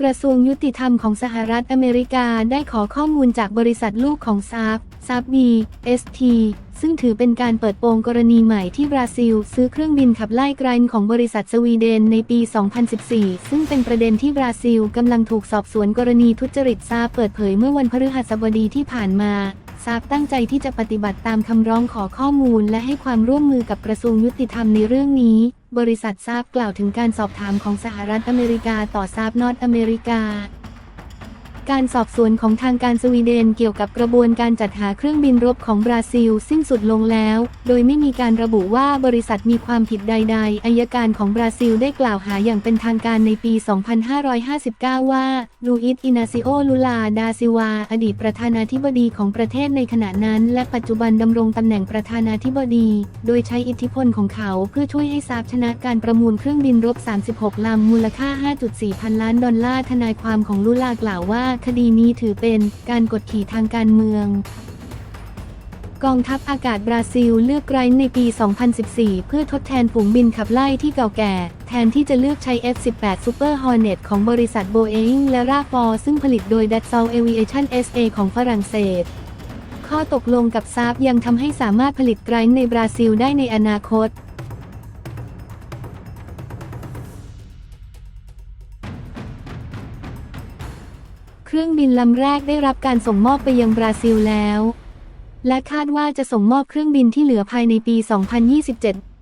กระทรวงยุติธรรมของสหรัฐอเมริกาได้ขอข้อมูลจากบริษัทลูกของซาบซาบบีเอสทีซึ่งถือเป็นการเปิดโปงกรณีใหม่ที่บราซิล ซื้อเครื่องบินขับไล่ไกรน์ของบริษัทสวีเดนในปี 2014 ซึ่งเป็นประเด็นที่บราซิลกำลังถูกสอบสวนกรณีทุจริตซาบเปิดเผยเมื่อวันพฤหัสบดีที่ผ่านมา ทราบตั้งใจที่จะปฏิบัติตามคำร้องขอข้อมูล และให้ความร่วมมือกับกระทรวงยุติธรรมในเรื่องนี้ บริษัททราบกล่าวถึงการสอบถามของสหรัฐอเมริกาต่อซาบนอตอเมริกา การสอบสวนของทางการสวีเดนเกี่ยวกับกระบวนการจัดหาเครื่องบินรบของบราซิล สิ้นสุดลงแล้ว โดยไม่มีการระบุว่าบริษัทมีความผิดใด ๆอายการของบราซิลได้กล่าวหาอย่างเป็นทางการในปี 2559 ว่าลูอิสอินาซิโอลูลา ดาซิวา อดีตประธานาธิบดีของประเทศในขณะนั้น และปัจจุบันดำรงตำแหน่งประธานาธิบดี โดยใช้อิทธิพลของเขาเพื่อช่วยให้ซาบชนะการประมูลเครื่องบินรบ 36 ลำมูลค่า 5.4 พันล้านดอลลาร์ทนายความของลูลากล่าวว่าคดีนี้ถือเป็นการกดขี่ทางการเมือง กองทัพอากาศบราซิลเลือกไกรในปี 2014 เพื่อทดแทนฝูงบินขับไล่ที่เก่าแก่ แทนที่จะเลือกใช้ F-18 Super Hornet ของบริษัท Boeing และ Rafale ซึ่งผลิตโดย Dassault Aviation SA ของฝรั่งเศสข้อตกลงกับซาบยังทำให้สามารถผลิตไกรในบราซิลได้ในอนาคต เครื่องบินลำแรกได้รับการส่งมอบไปยังบราซิลแล้ว และคาดว่าจะส่งมอบเครื่องบินที่เหลือภายในปี 2027